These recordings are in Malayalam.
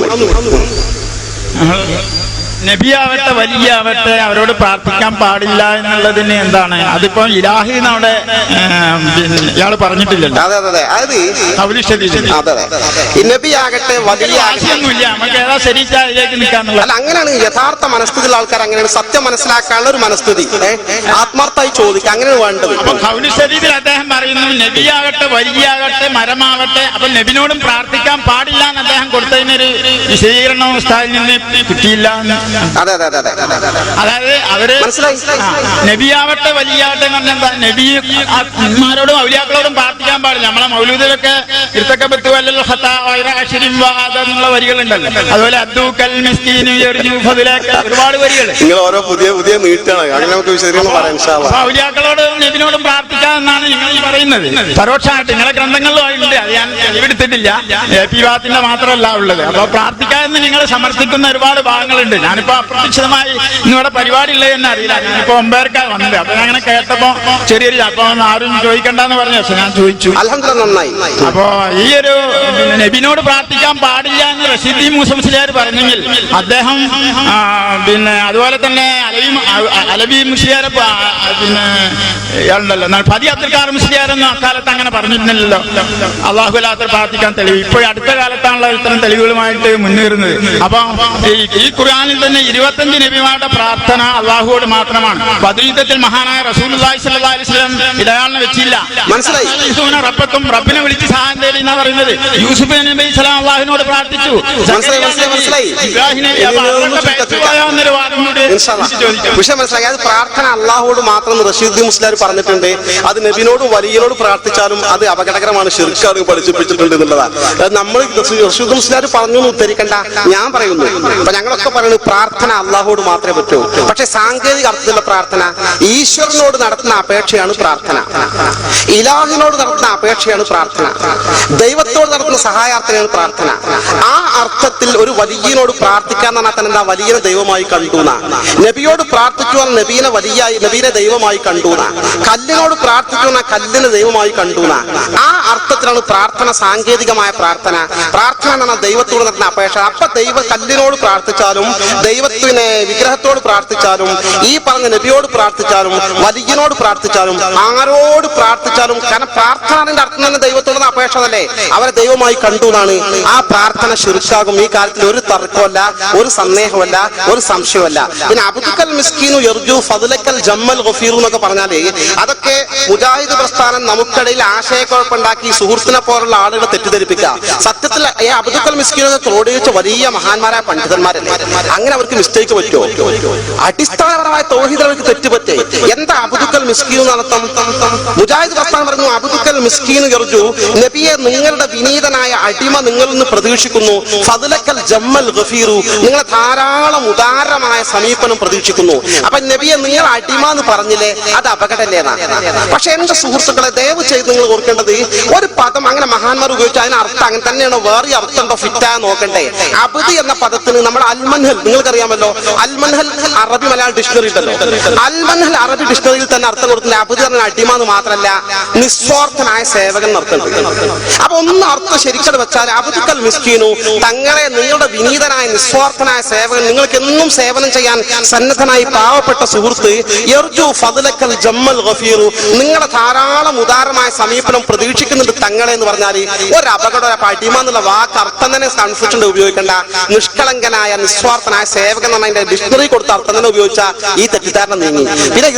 ハハハハ。നബിയാവട്ടെ വലിയാവട്ടെ അവരോട് പ്രാർത്ഥിക്കാൻ പാടില്ല എന്നുള്ളതിന് എന്താണ്? അതിപ്പോ ഇലാഹി എന്നവിടെ ഇയാൾ പറഞ്ഞിട്ടില്ലല്ലോ. അതെ അതെ അതെ. അതായത് കൗലിഷതി അതെ അതെ ഈ നബി ആകട്ടെ വലിയ ആശയൊന്നുമില്ല. നമുക്ക് ഏതാ ശരിച്ച അതിലേക്ക് നിൽക്കാന്നുള്ള അല്ല അങ്ങനെയാണ് യഥാർത്ഥ മനസ്ഥിതിയുള്ള ആൾക്കാർ അങ്ങനെയാണ് സത്യം മനസ്സിലാക്കാനുള്ള ഒരു മനസ്ഥിതി? ആത്മാർത്ഥമായി ചോദിക്കുക അങ്ങനെയാണ് വേണ്ടത്. അപ്പൊ കൗലിശരീരത്തിൽ അദ്ദേഹം പറയുന്നു നബിയാകട്ടെ വലിയാകട്ടെ മരമാവട്ടെ അപ്പൊ നബിനോടും പ്രാർത്ഥിക്കാൻ പാടില്ല എന്ന് അദ്ദേഹം കൊടുത്തതിനൊരു വിശദീകരണം ഉസ്താദിൽ നിന്ന് കിട്ടിയില്ല. അതെ അതെ അതെ അതെ അതെ അതെ അതായത് അവർ ആ, നബിയാവട്ടെ വലിയാവട്ടെ എന്ന് പറഞ്ഞാൽ നബി അന്മാരോടും ഔലിയാക്കളോടും പ്രാർത്ഥിക്കാൻ പാടില്ല. നമ്മളെ മൗലൂദിലൊക്കെ അശ്രിൻ വഅദ എന്നുള്ള വരികളുണ്ടല്ലോ. അതുപോലെ അബ്ദു കൽ മിസ്കീനു യർജു ഫദ്ലക ഒരുപാട് വരികൾ. നിങ്ങൾ ഓരോ പുതിയ പുതിയ നീട്ടാണ് അങ്ങനെ നമുക്ക് വിശദീകരണം പറയാം ഇൻഷാ അല്ലാ. അപ്പൊ ഔലിയാക്കളോടും നബിനോടും പ്രാർത്ഥിക്കാമെന്നാണ് നിങ്ങൾ ഈ പറയുന്നത്. പരോക്ഷമായിട്ട് നിങ്ങളെ ഗ്രന്ഥങ്ങളിലും ഉണ്ട് അത് ഞാൻ എടുത്തിട്ടില്ല എ പി വാത്തിന്റെ മാത്രമല്ല ഉള്ളത്. അപ്പൊ പ്രാർത്ഥിക്കാമെന്ന് നിങ്ങൾ സമർത്ഥിക്കുന്ന ഒരുപാട് ഭാഗങ്ങളുണ്ട്. ഞാനിപ്പോ അപ്രതീക്ഷിതമായി നിങ്ങളുടെ പരിപാടി ഇല്ലേ എന്ന് അറിയില്ല. ഞാനിപ്പോ ഒമ്പേർക്കാ വന്നത്. അപ്പൊ ഞാൻ അങ്ങനെ കേട്ടപ്പോ ചെറിയൊരു അപ്പൊ ആരും ചോദിക്കണ്ടെന്ന് പറഞ്ഞു. പക്ഷെ ഞാൻ ചോദിച്ചു. നന്നായി. അപ്പോ ഈ ഒരു നബിനോട് പ്രാർത്ഥിക്കാൻ പാടില്ല എന്ന് റഷീദി മുസംസിലാർ പറഞ്ഞെങ്കിൽ അദ്ദേഹം പിന്നെ അതുപോലെ തന്നെ അലവി അലവി മുസ്ലിയാരെ പിന്നെ എന്നാൽ ഫതി അബ്ദുൽ കാർ മുസ്ലിയാരൊന്നും അക്കാലത്ത് അങ്ങനെ പറഞ്ഞിരുന്നില്ലല്ലോ. അള്ളാഹുലാത്ര പ്രാർത്ഥിക്കാൻ തെളിവ്. ഇപ്പോൾ അടുത്ത കാലത്താണല്ലോ ഇത്തരം തെളിവുകളുമായിട്ട് മുന്നേറുന്നത്. അപ്പൊ ഈ- ഖുർആാനിൽ തന്നെ ഇരുപത്തഞ്ച് നബിമാരുടെ പ്രാർത്ഥന അള്ളാഹുവോട് മാത്രമാണ്. പതിയുദ്ധത്തിൽ മഹാനായ റസൂൽ സ്വല്ലല്ലാഹി അലൈഹി വസല്ലം ഇടയാളിനെ വെച്ചില്ല. മനസ്സിലായി. റബ്ബക്കും റബ്ബിനെ വിളിച്ച് സഹായം തേടി എന്നാ പറയുന്നത്. യൂസുഫ് നബി ഇസ്ലാം അള്ളാഹുവിനോട് പ്രാർത്ഥിച്ചു. മനസ്സിലായി, മനസ്സിലായി അത് പ്രാർത്ഥന അള്ളാഹുവോട് മാത്രം റഷീദ് മുസ്ലാർ പറഞ്ഞിട്ടുണ്ട്. അത് നബിനോടും വലിയനോട് പ്രാർത്ഥിച്ചാലും അത് അപകടകരമാണ് ഷിർക്കാണ് പഠിപ്പിച്ചിട്ടുണ്ട് എന്നുള്ളതാണ്. നമ്മൾ റഷീദ് മുസ്ലാർ പറഞ്ഞു എന്ന് ഉദ്ധരിക്കണ്ട ഞാൻ പറയുന്നു. അപ്പൊ ഞങ്ങളൊക്കെ പറയുന്നത് പ്രാർത്ഥന അള്ളാഹോട് മാത്രമേ പറ്റൂ. പക്ഷെ സാങ്കേതിക അർത്ഥത്തിലുള്ള പ്രാർത്ഥന ഈശ്വരനോട് നടത്തുന്ന അപേക്ഷയാണ് പ്രാർത്ഥന. ഇലാഹിനോട് നടത്തുന്ന അപേക്ഷയാണ് പ്രാർത്ഥന. ദൈവത്തോട് നടത്തുന്ന സഹായാർത്ഥനയാണ് പ്രാർത്ഥന. ആ അർത്ഥത്തിൽ ഒരു വലിയനോട് പ്രാർത്ഥിക്കാൻ പറഞ്ഞാൽ തന്നെ എന്താ? വലിയ ദൈവമായി കണ്ടു നബിയോട് പ്രാർത്ഥിക്കുവാൻ നബീനെ വലിയ നബീനെ ദൈവമായി കണ്ടു കല്ലിനോട് പ്രാർത്ഥിക്കുന്ന കല്ലിനെ ദൈവമായി കണ്ടു ആ അർത്ഥത്തിലാണ് പ്രാർത്ഥന സാങ്കേതികമായ പ്രാർത്ഥന. പ്രാർത്ഥന എന്ന് പറഞ്ഞാൽ ദൈവത്തോട് നടത്തുന്ന അപേക്ഷ അപ്പൊ ദൈവ കല്ലിനോട് പ്രാർത്ഥിച്ചാലും ദൈവത്തിനെ വിഗ്രഹത്തോട് പ്രാർത്ഥിച്ചാലും ഈ പറഞ്ഞ നബിയോട് പ്രാർത്ഥിച്ചാലും വലിയനോട് പ്രാർത്ഥിച്ചാലും ആരോട് പ്രാർത്ഥിച്ചാലും കാരണം പ്രാർത്ഥനയുടെ അർത്ഥം തന്നെ ദൈവത്തോടുള്ള അപേക്ഷ തന്നെ. അവരെ ദൈവമായി കണ്ടു എന്നാണ്. ആ പ്രാർത്ഥന ശുരുക്കാകും. ഈ കാര്യത്തിൽ ഒരു തർക്കമല്ല ഒരു സന്ദേഹമല്ല ഒരു സംശയമല്ല പിന്നെ അബുദുക്കൽ മിസ്കീനു എർജു ഫതുലക്കൽ ജമ്മൽ ഗഫീർ എന്നൊക്കെ പറഞ്ഞാൽ അതൊക്കെ മുജാഹിദ് പ്രസ്ഥാനം നമുക്കിടയിൽ ആശയക്കുഴപ്പമുണ്ടാക്കി സുഹൃത്തിനെ പോലുള്ള ആളുകളെ തെറ്റിദ്ധരിപ്പിക്കുക. സത്യത്തിൽ ഈ അബുദുക്കൽ മിസ്കീനൊക്കെ ക്രോഡീകരിച്ച വലിയ മഹാന്മാരായ പണ്ഡിതന്മാരല്ലേ? അങ്ങനെ അവർക്ക് മിസ്റ്റേക്ക് പറ്റുമോ? അടിസ്ഥാനപരമായ തോഹിതർക്ക് തെറ്റുപറ്റേ? പറഞ്ഞു നബിയെ നിങ്ങളുടെ വിനീതനായ അടിമ നിങ്ങളിൽ നിന്ന് പ്രതീക്ഷിക്കുന്നു. ഫതുലക്കൽ ജമ്മൽ ഗഫീറു നിങ്ങളെ ധാരാളം ഉദാരമായ സമീപനം പ്രതീക്ഷിക്കുന്നു. അപ്പൊ നബിയെ നിങ്ങൾ അടിമ എന്ന് പറഞ്ഞില്ലേ? അത് അപകടല്ലേന്നാ പക്ഷെ എന്റെ സുഹൃത്തുക്കളെ ദയവ് ചെയ്ത് നിങ്ങൾ ഓർക്കേണ്ടത് ഒരു പദം അങ്ങനെ മഹാന്മാർ ഉപയോഗിച്ചു അതിന് അർത്ഥം അങ്ങനെ തന്നെയാണോ. വേറെ അർത്ഥം ഉണ്ടോ? ഫിറ്റാ നോക്കണ്ടേ. അബുദി എന്ന പദത്തിന് നമ്മുടെ അൽമൻഹൽ നിങ്ങൾക്കറിയാമല്ലോ? അൽമൻഹൽ അറബി മലയാള ഡിക്ഷണറി ഉണ്ടല്ലോ. അൽമൻഹൽ അറബി ഡിക്ഷണറിയിൽ തന്നെ അർത്ഥം കൊടുക്കുന്ന അബുദ് പറഞ്ഞ അടിമ എന്ന് മാത്രമല്ല നിസ്വാർത്ഥനായ സേവകൻ എന്നർത്ഥം അപ്പൊ ഒന്ന് അർത്ഥം ശരിക്കത് വെച്ചാൽ അബുദുക്കൽ മിസ്കീനു തങ്ങളെ നിങ്ങളുടെ വിനീതനായ നിസ്വാർത്ഥനായ സേവകൻ നിങ്ങൾക്ക് എന്നും സേവനം ചെയ്യാൻ സന്നദ്ധനായി പാവപ്പെട്ട സുഹൃത്ത് എർജു ഫതുലക്കൽ ജമ്മൽ ഗഫീറു നിങ്ങളുടെ ധാരാളം ഉദാരമായ സമീപനം പ്രതീക്ഷിക്കുന്നുണ്ട് തങ്ങളെ എന്ന് പറഞ്ഞാൽ ഒരു അപകടം അടിമ എന്നുള്ള വാക്ക് അർത്ഥം തന്നെ കൺഫ്യൂഷൻ ഉപയോഗിക്കേണ്ട. നിഷ്കളങ്കനായ നിസ്വാർത്ഥനായ സേവകൻ എന്ന് പറഞ്ഞ ഡിക്ഷണറി കൊടുത്ത അർത്ഥം തന്നെ ഉപയോഗിച്ച ഈ തെറ്റിദ്ധാരണ നീങ്ങി. പിന്നെ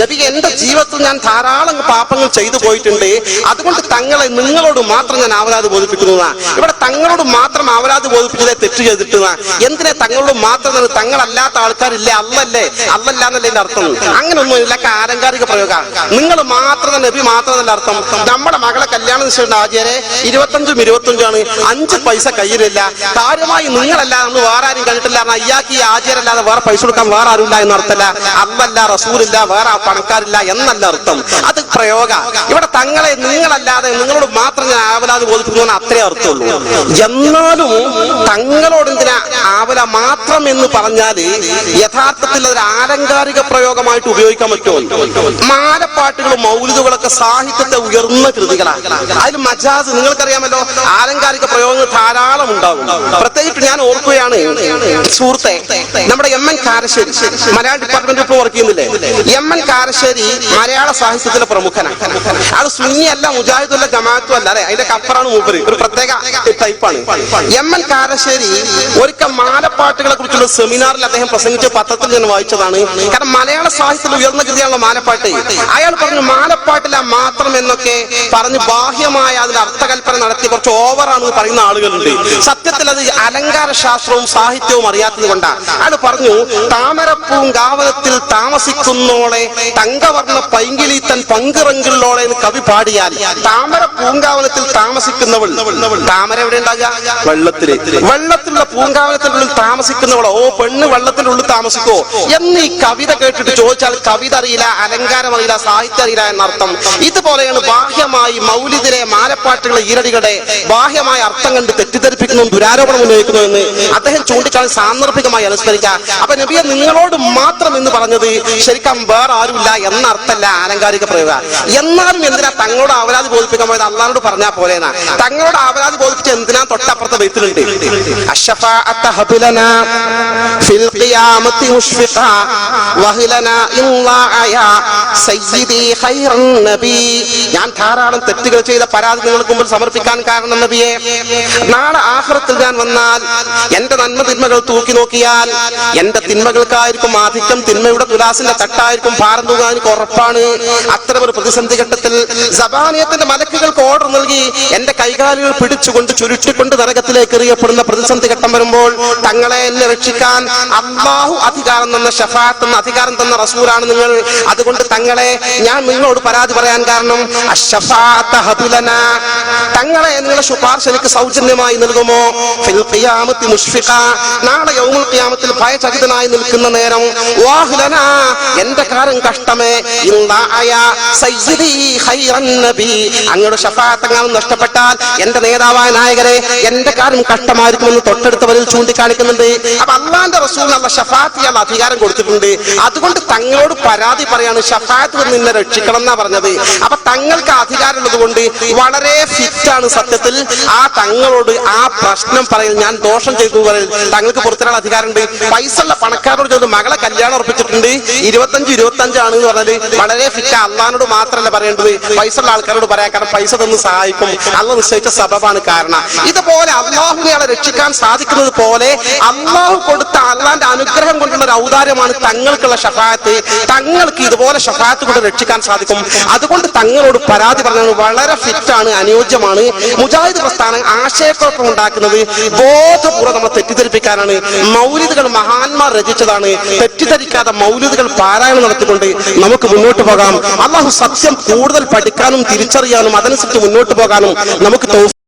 നബി. എന്റെ ജീവിതത്തിൽ ഞാൻ ധാരാളം പാപങ്ങൾ ചെയ്തു പോയിട്ടുണ്ട്. അതുകൊണ്ട് തങ്ങളെ നിങ്ങളോട് മാത്രം ഞാൻ അവരാത് ബോധിപ്പിക്കുന്നതാണ് ഇവിടെ തങ്ങളോട് മാത്രം അവരാത് ബോധിപ്പിച്ചതേ തെറ്റ് ചെയ്തിട്ടുന്ന എന്തിനാ തങ്ങളോട് മാത്രം തങ്ങളല്ലാത്ത ആൾക്കാരില്ലേ? അല്ലല്ലേ? അല്ലല്ല എന്നല്ലേ എന്റെ അർത്ഥം. അങ്ങനൊന്നും ഇതിലൊക്കെ ആലങ്കാരിക പ്രയോഗ. നിങ്ങൾ മാത്രം നബി മാത്രം എന്നല്ല അർത്ഥം. നമ്മുടെ മകളെ കല്യാണം നിശ്ചയിച്ച ആചാരെ ഇരുപത്തഞ്ചും ഇരുപത്തഞ്ചാണ് അഞ്ച് പൈസ കയ്യിലില്ല. താരമായി നിങ്ങളല്ല നമ്മൾ വേറെ ആരും കണ്ടിട്ടില്ല. കാരണം അയ്യാക്ക് ഈ ആചാരല്ലാതെ വേറെ പൈസ കൊടുക്കാൻ വേറെ ആരുമില്ല എന്ന അർത്ഥമല്ല. അല്ലല്ല റസൂലില്ല വേറെ പണക്കാരില്ല എന്നല്ല അർത്ഥം. അത് പ്രയോഗ. ഇവിടെ തങ്ങളെ നിങ്ങളല്ലാതെ നിങ്ങളോട് മാത്രം ഞാൻ ആവലാതെ ബോധിപ്പിക്കുന്നു അത്രേ അർത്ഥമുള്ളൂ. എന്നാലും തങ്ങളോട് എന്തിനാ ആവല മാത്രം എന്ന് പറഞ്ഞാൽ യഥാർത്ഥത്തിൽ അതൊരു ആലങ്കാരിക പ്രയോഗമായിട്ട് ഉപയോഗിക്കാൻ പറ്റുമോ? മാലപ്പാട്ടുകളും മൗലിദുകളൊക്കെ സാഹിത്യത്തെ ഉയർന്ന കൃതികളാണ്. അതിൽ മജാസ് നിങ്ങൾക്കറിയാമല്ലോ ആലങ്കാരിക പ്രയോഗങ്ങൾ ധാരാളം ഉണ്ടാവും പ്രത്യേകിച്ച് ഞാൻ ഓർക്കുകയാണ് സുഹൃത്തെ നമ്മുടെ എം എൻ കാരശ്ശേരി മലയാള ഡിപ്പാർട്ട്മെന്റ് ഇപ്പോൾ വർക്ക് ചെയ്യുന്നില്ലേ? എം എൻ കാരശ്ശേരി മലയാള സാഹിത്യത്തിലെ പ്രമുഖനാണ്. അത് സുന്നിയല്ല മുജാഹിദല്ല ജമാഅത്തും അല്ല അല്ലെ? അതിന്റെ കപ്പറാണ് മൂപ്പര്. ഒരു പ്രത്യേക ടൈപ്പാണ് എം എൻ കാരശ്ശേരി ഒരിക്കൽ മാലപ്പാട്ടുകളെ കുറിച്ചുള്ള സെമിനാറിൽ അദ്ദേഹം പ്രസംഗിച്ച പത്രത്തിൽ ഞാൻ വായിച്ചതാണ്. കാരണം മലയാള സാഹിത്യത്തിൽ ഉയർന്ന കൃതിയാണല്ലോ മാലപ്പാട്ട്. അയാൾ പറഞ്ഞു മാലപ്പാട്ടില്ല മാത്രം എന്നൊക്കെ പറഞ്ഞ് ബാഹ്യമായ അതിന്റെ അർത്ഥകൽപ്പന നടത്തി കുറച്ച് ഓവറാണ് പറയുന്ന ആളുകളുണ്ട്. സത്യത്തിൽ അത് അലങ്കാര ശാസ്ത്രവും സാഹിത്യവും അറിയാത്തത് കൊണ്ടാണ് അയാൾ പറഞ്ഞു താമരപ്പൂങ്കാവനത്തിൽ താമസിക്കുന്നോളെ തങ്കവർണ പൈങ്കിളീത്തൻ പങ്കിറങ്കിള്ളോളെ എന്ന് കവി പാടിയാൽ താമര പൂങ്കാവനത്തിൽ താമസിക്കുന്നവൾ താമര എവിടെ ഉണ്ടാകുക? വെള്ളത്തിൽ വെള്ളത്തിലുള്ള പൂങ്കാവനത്തിന്റെ ഉള്ളിൽ താമസിക്കുന്നവളോ? ഓ പെണ്ണ് വെള്ളത്തിന്റെ ഉള്ളിൽ താമസിക്കോ എന്ന് ഈ കവിത കേട്ടിട്ട് ചോദിച്ചാൽ കവിത അറിയില്ല അലങ്കാരം അറിയില്ല സാഹിത്യം അറിയില്ല എന്നർത്ഥം. ഇതുപോലെയാണ് ബാഹ്യമായി മൗലിദിനെ മാലപ്പാട്ടുകളെ ഈരടികളുടെ ബാഹ്യമായ അർത്ഥം കണ്ട് തെറ്റിദ്ധരിപ്പിക്കുന്നു ദുരാരോപണം ഉന്നയിക്കുന്നു എന്ന് അദ്ദേഹം ചൂണ്ടിക്കാണി സാന്ദർഭികമായി അനുസ്മരിക്കുക അപ്പൊ നബിയെ നിങ്ങളോട് മാത്രം എന്ന് പറഞ്ഞത് ശരിക്കും വേറെ ആരുമില്ല എന്ന അർത്ഥമല്ല ആലങ്കാരിക പ്രയോഗ. എന്നാലും എന്തിനാ തങ്ങളോട് അവരാധി ബോധിപ്പിക്കാൻ പോയത്? അള്ളാനോട് പറഞ്ഞാ പോലെന്നാ തങ്ങളോട് അവരാധി ബോധിപ്പിച്ച് എന്തിനാ തൊട്ടപ്പുറത്തെ നബി. ഞാൻ ധാരാളം തെറ്റുകൾ ചെയ്ത പരാതി നിങ്ങൾക്ക് മുമ്പിൽ സമർപ്പിക്കാൻ കാരണം നബിയെ. നാളെ ആഹ്റത്തിൽ ഞാൻ വന്നാൽ എന്റെ നന്മ തിന്മകൾ തൂക്കി നോക്കിയാൽ എന്റെ തിന്മകൾക്കായിരിക്കും ആധിക്യം തിന്മയുടെ തുലാസിന്റെ തട്ടായിരിക്കും ഭാരം തൂങ്ങാൻ എനിക്ക് ഉറപ്പാണ് അത്തരം ഒരു പ്രതിസന്ധി ഘട്ടത്തിൽ സബാനിയത്തിന്റെ മലക്കുകൾക്ക് ഓർഡർ നൽകി എന്റെ കൈകാലുകൾ പിടിച്ചുകൊണ്ട് ചുരുട്ടിക്കൊണ്ട് നരകത്തിലേക്ക് എറിയപ്പെടുന്ന പ്രതിസന്ധി ഘട്ടം വരുമ്പോൾ തങ്ങളെ എന്നെ രക്ഷിക്കാൻ അള്ളാഹു അധികാരം തന്ന ഷഫാത്ത് എന്ന അധികാരം തന്ന റസൂലാണ് നിങ്ങൾ അതുകൊണ്ട് തങ്ങളെ ഞാൻ നിങ്ങളോട് പരാതി പറയാൻ കാരണം. തങ്ങളെ നിങ്ങളെ ശുപാർശ എനിക്ക് സൗജന്യമായി നൽകുമോ മുഷ്ഫിഖ. നാളെ യൗമത്തിൽ ഭയചകിതനായി നിൽക്കുന്ന നേരം വാഹുലന എന്റെ കാര്യം കഷ്ടമേ അങ്ങയുടെ ഷഫാഅത്തങ്ങാനും നഷ്ടപ്പെട്ടാൽ എന്റെ നേതാവായ നായകരെ എന്റെ കാര്യം കഷ്ടമായിരിക്കുമെന്ന് തൊട്ടടുത്തവരിൽ ചൂണ്ടിക്കാണിക്കുന്നുണ്ട്. അപ്പൊ അള്ളാന്റെ റസൂൽ അല്ല ഷഫാത്ത് ചെയ്യാൻ അധികാരം കൊടുത്തിട്ടുണ്ട്. അതുകൊണ്ട് തങ്ങളോട് പരാതി പറയാണ് ഷഫാത്ത് നിന്നെ രക്ഷിക്കണം എന്നാ പറഞ്ഞത്. അപ്പൊ തങ്ങൾക്ക് അധികാരം ഉള്ളത് കൊണ്ട് വളരെ ഫിറ്റാണ് സത്യത്തിൽ. ആ തങ്ങളോട് ആ പ്രശ്നം പറയൽ ഞാൻ ദോഷം ചെയ്തു പറയൽ തങ്ങൾക്ക് പുറത്തിനുള്ള അധികാരമുണ്ട്. പൈസ ഉള്ള പണക്കാരോട് ചോദിച്ചു മകളെ കല്യാണം ഉറപ്പിച്ചിട്ടുണ്ട്. ഇരുപത്തഞ്ച് ഇരുപത്തഞ്ചാണ് എന്ന് പറഞ്ഞാൽ വളരെ ഫിറ്റ് അള്ളഹാനോട് മാത്രമല്ല പറയേണ്ടത്. പൈസ ഉള്ള ആൾക്കാരോട് പറയാൻ കാരണം പൈസ തന്ന് സഹായിക്കും. അള്ള നിശ്ചയിച്ച സബബാണ് കാരണം. ഇതുപോലെ അള്ളാഹുവിനെ രക്ഷിക്കാൻ സാധിക്കുന്നത് പോലെ അള്ളാഹു കൊടുത്ത അള്ളാന്റെ അനുഗ്രഹം കൊണ്ടുള്ള ഒരു ഔദാര്യമാണ് തങ്ങൾക്കുള്ള ഷഫായത്ത്. തങ്ങൾക്ക് ഇതുപോലെ ഷഫായത്ത് കൊണ്ട് രക്ഷിക്കാൻ സാധിക്കും. അതുകൊണ്ട് തങ്ങളോട് പരാതി പറഞ്ഞത് വളരെ ഫിറ്റാണ് അനുയോജ്യമാണ്. മുജാഹിദ് പ്രസ്ഥാനം ആശയക്കുഴപ്പം ഉണ്ടാക്കുന്നത് ബോധപൂർവം നമ്മളെ തെറ്റിദ്ധരിപ്പിക്കാനാണ്. മൗലിദുകൾ മഹാന്മാർ രചിച്ചതാണ്. തെറ്റിദ്ധരിക്കാതെ മൗലിദുകൾ പാരായണം നടത്തിക്കൊണ്ട് നമുക്ക് മുന്നോട്ട് പോകാം. അള്ളാഹു സത്യം കൂടുതൽ പഠിക്കാനും തിരിച്ചറിയാനും അതനുസരിച്ച് മുന്നോട്ട് പോകാനും നമുക്ക്